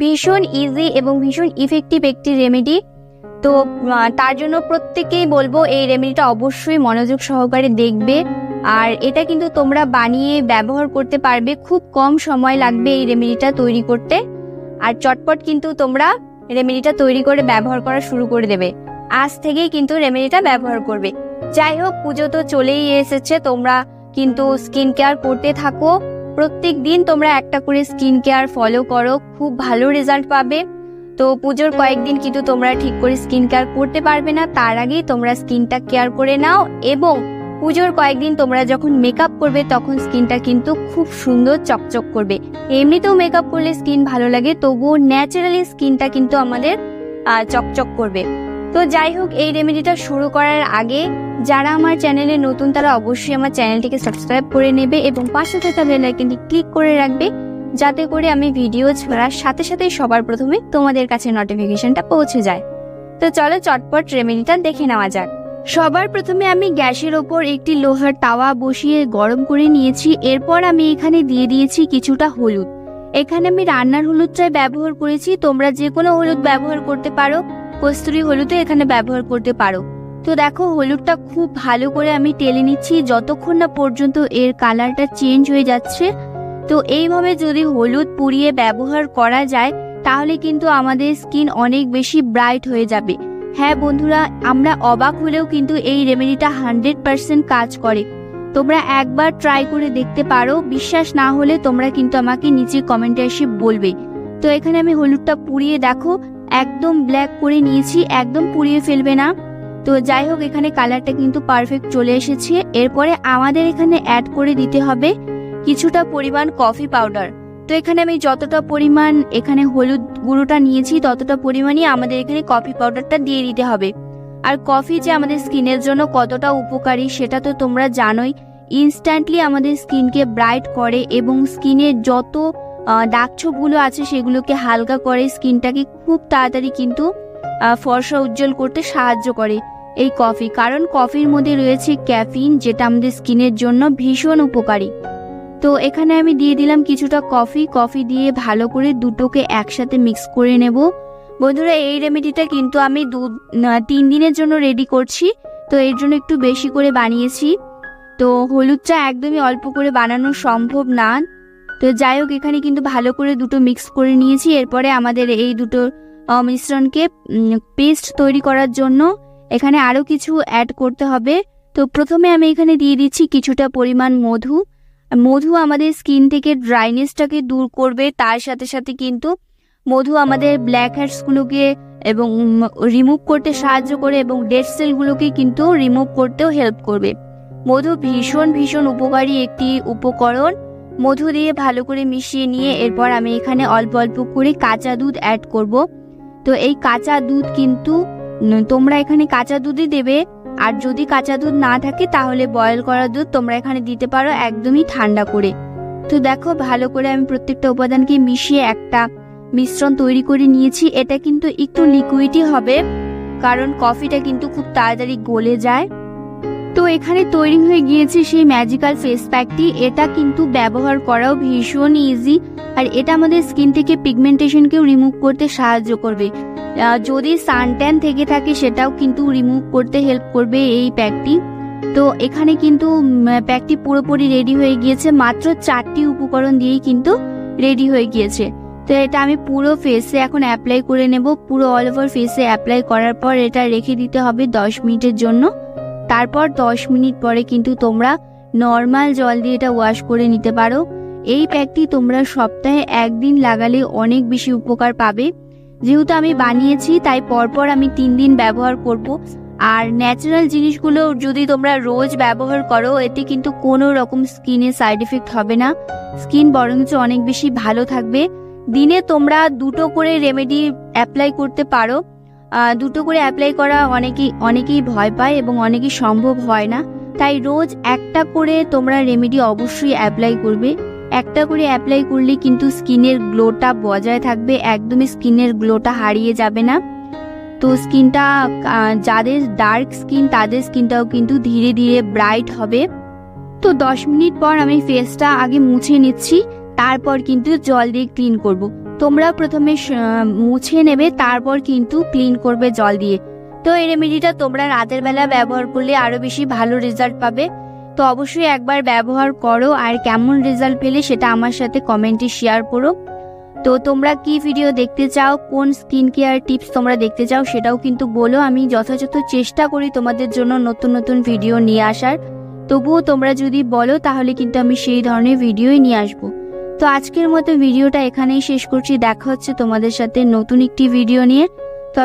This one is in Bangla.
ভীষণ ইজি এবং ভীষণ ইফেক্টিভ একটি রেমেডি তো তার জন্য প্রত্যেকেই বলব এই রেমেডিটা অবশ্যই মনোযোগ সহকারে দেখবে। আর এটা কিন্তু তোমরা বানিয়ে ব্যবহার করতে পারবে, খুব কম সময় লাগবে এই রেমেডিটা তৈরি করতে। আর চটপট কিন্তু তোমরা রেমেডিটা তৈরি করে ব্যবহার করা শুরু করে দেবে। আজ থেকেই কিন্তু রেমেডিটা ব্যবহার করবে। যাই হোক, পুজো তো চলেই এসেছে, তোমরা কিন্তু স্কিন কেয়ার করতে থাকো। প্রত্যেক দিন তোমরা একটা করে স্কিন কেয়ার ফলো করো, খুব ভালো রেজাল্ট পাবে। তো পুজোর কয়েকদিন কিন্তু তোমরা ঠিক করে স্কিন কেয়ার করতে পারবে না, তার আগেই তোমরা স্কিনটা কেয়ার করে নাও এবং পুজোর কয়েকদিন তোমরা যখন মেকআপ করবে তখন স্কিনটা কিন্তু খুব সুন্দর চকচক করবে। এমনিতেও মেকআপ করলে স্কিন ভালো লাগে, তবুও ন্যাচারালি স্কিনটা কিন্তু আমাদের চকচক করবে। তো যাই হোক, এই রেমেডিটা শুরু করার আগে যারা আমার চ্যানেলে নতুন, তারা অবশ্যই আমার চ্যানেলটিকে সাবস্ক্রাইব করে নেবে এবং পাশে থাকা বেল আইকনটি ক্লিক করে রাখবে যাতে করে আমি ভিডিও ছাড়ার সাথে সাথে সবার প্রথমে তোমাদের কাছে নোটিফিকেশনটা পৌঁছে যায়। তো চলো চটপট রেমেডিটা দেখে নেওয়া যাক। সবার প্রথমে আমি গ্যাসের ওপর একটি লোহার তাওয়া বসিয়ে গরম করে নিয়েছি। এরপর আমি এখানে দিয়ে দিয়েছি কিছুটা হলুদ। এখানে আমি রান্নার হলুদটাই ব্যবহার করেছি। তোমরা যে কোনো হলুদ ব্যবহার করতে পারো। কস্তুরি হলুদও এখানে ব্যবহার করতে পারো। তো দেখো, হলুদটা খুব ভালো করে আমি টেলে নিচ্ছি, যতক্ষণ না পর্যন্ত এর কালারটা চেঞ্জ হয়ে যাচ্ছে। তো এইভাবে যদি হলুদ পুড়িয়ে ব্যবহার করা যায়, তাহলে কিন্তু আমাদের স্কিন অনেক বেশি ব্রাইট হয়ে যাবে। হ্যাঁ বন্ধুরা, আমরা অবাক হলেও কিন্তু এই রেমেডিটা হান্ড্রেড পার্সেন্ট কাজ করে। তোমরা একবার ট্রাই করে দেখতে পারো, বিশ্বাস না হলে তোমরা কিন্তু আমাকে নিচে কমেন্টে এসে বলবে। তো এখানে আমি হলুদটা পুড়িয়ে দেখো একদম ব্ল্যাক করে নিয়েছি, একদম পুড়িয়ে ফেলবে না। তো যাই হোক, এখানে কালারটা কিন্তু পারফেক্ট চলে এসেছে। এরপরে আমাদের এখানে অ্যাড করে দিতে হবে কিছুটা পরিমাণ কফি পাউডার তো এখানে আমি যতটা পরিমাণ এখানে হলুদ গুঁড়োটা নিয়েছি, ততটা পরিমাণই আমাদের এখানে কফি পাউডারটা দিয়ে দিতে হবে। আর কফি যে আমাদের স্কিনের জন্য কতটা উপকারী, সেটা তো তোমরা জানোই। ইনস্ট্যান্টলি আমাদের স্কিনকে ব্রাইট করে এবং স্কিনের যত দাগছোপগুলো আছে সেগুলোকে হালকা করে স্কিনটাকে খুব তাড়াতাড়ি কিন্তু ফর্সা উজ্জ্বল করতে সাহায্য করে। এই কফি, কারণ কফির মধ্যে রয়েছে ক্যাফিন, যেটা আমাদের স্কিনের জন্য ভীষণ উপকারী। তো এখানে আমি দিয়ে দিলাম কিছুটা কফি কফি দিয়ে ভালো করে দুটোকে একসাথে মিক্স করে নেব। বন্ধুরা, এই রেমেডিটা কিন্তু আমি দু তিন দিনের জন্য রেডি করছি, তো এর জন্য একটু বেশি করে বানিয়েছি। তো হলুদটা একদমই অল্প করে বানানো সম্ভব না। তো যাই হোক, এখানে কিন্তু ভালো করে দুটো মিক্স করে নিয়েছি। এরপরে আমাদের এই দুটো মিশ্রণকে পেস্ট তৈরি করার জন্য এখানে আরও কিছু অ্যাড করতে হবে। তো প্রথমে আমি এখানে দিয়ে দিচ্ছি কিছুটা পরিমাণ মধু। মধু আমাদের স্কিন থেকে ড্রাইনেসটাকে দূর করবে, তার সাথে সাথে কিন্তু মধু আমাদের ব্ল্যাক হেডসগুলোকে এবং রিমুভ করতে সাহায্য করে এবং ডেড সেলগুলোকে কিন্তু রিমুভ করতেও হেল্প করবে। মধু ভীষণ ভীষণ উপকারী একটি উপকরণ। মধু দিয়ে ভালো করে মিশিয়ে নিয়ে এরপর আমি এখানে অল্প অল্প করে কাঁচা দুধ অ্যাড করব। তো এই কাঁচা দুধ কিন্তু তোমরা এখানে কাঁচা দুধই দেবে। আর যদি কাঁচা দুধ না থাকে, তাহলে বয়েল করা দুধ তোমরা এখানে দিতে পারো একদমই ঠান্ডা করে। তো দেখো, ভালো করে আমি প্রত্যেকটা উপাদানকে মিশিয়ে একটা মিশ্রণ তৈরি করে নিয়েছি। এটা কিন্তু একটু লিকুইডই হবে, কারণ কফিটা কিন্তু খুব তাড়াতাড়ি গলে যায়। তো এখানে তৈরি হয়ে গিয়েছে সেই ম্যাজিক্যাল ফেস প্যাকটি এটা কিন্তু ব্যবহার করাও ভীষণ ইজি আর এটা আমাদের স্কিন থেকে পিগমেন্টেশনকেও রিমুভ করতে সাহায্য করবে। যদি সানট্যান থেকে থাকে সেটাও কিন্তু রিমুভ করতে হেল্প করবে এই প্যাকটি তো এখানে কিন্তু প্যাকটি পুরোপুরি রেডি হয়ে গিয়েছে। মাত্র চারটি উপকরণ দিয়েই কিন্তু রেডি হয়ে গিয়েছে। তো এটা আমি পুরো ফেসে এখন অ্যাপ্লাই করে নেব। পুরো অল ওভার ফেসে অ্যাপ্লাই করার পর এটা রেখে দিতে হবে দশ মিনিটের জন্য। তারপর দশ মিনিট পরে কিন্তু তোমরা নর্মাল জল দিয়ে এটা ওয়াশ করে নিতে পারো। এই প্যাকটি তোমরা সপ্তাহে একদিন লাগালে অনেক বেশি উপকার পাবে। যেহেতু আমি বানিয়েছি, তাই পরপর আমি তিন দিন ব্যবহার করব। আর ন্যাচারাল জিনিসগুলো যদি তোমরা রোজ ব্যবহার করো, এতে কিন্তু কোনো রকম স্কিনে সাইড এফেক্ট হবে না। স্কিন বরঞ্চ অনেক বেশি ভালো থাকবে। দিনে তোমরা দুটো করে রেমেডি অ্যাপ্লাই করতে পারো। দুটো করে অ্যাপ্লাই করা অনেকেই অনেকেই ভয় পায় এবং অনেকেই সম্ভব হয় না। তাই রোজ একটা করে তোমরা রেমেডি অবশ্যই অ্যাপ্লাই করবে। একটা করে অ্যাপ্লাই করলে কিন্তু স্কিনের গ্লোটা বজায় থাকবে, একদমই স্কিনের গ্লোটা হারিয়ে যাবে না। তো স্কিনটা যাদের ডার্ক স্কিন তাদের স্কিনটাও কিন্তু ধীরে ধীরে ব্রাইট হবে। তো দশ মিনিট পর আমি ফেসটা আগে মুছে নিচ্ছি, তারপর কিন্তু জল দিয়ে ক্লিন করব। তোমরা প্রথমে মুছে নেবে, তারপর কিন্তু ক্লিন করবে জল দিয়ে। তো এই রেমেডিটা তোমরা রাতের বেলা ব্যবহার করলে আরও বেশি ভালো রেজাল্ট পাবে। তো অবশ্যই একবার ব্যবহার করো, আর কেমন রেজাল্ট পেলে সেটা আমার সাথে কমেন্টে শেয়ার করো। তো তোমরা কি ভিডিও দেখতে চাও, কোন স্কিন কেয়ার টিপস তোমরা দেখতে চাও সেটাও কিন্তু বলো। আমি যথাযথ চেষ্টা করি তোমাদের জন্য নতুন নতুন ভিডিও নিয়ে আসার। তবুও তোমরা যদি বলো, তাহলে কিন্তু আমি সেই ধরনের ভিডিওই নিয়ে আসব। তো আজকের মতো ভিডিওটা এখানেই শেষ করছি। দেখা হচ্ছে তোমাদের সাথে নতুন একটি ভিডিও নিয়ে। তো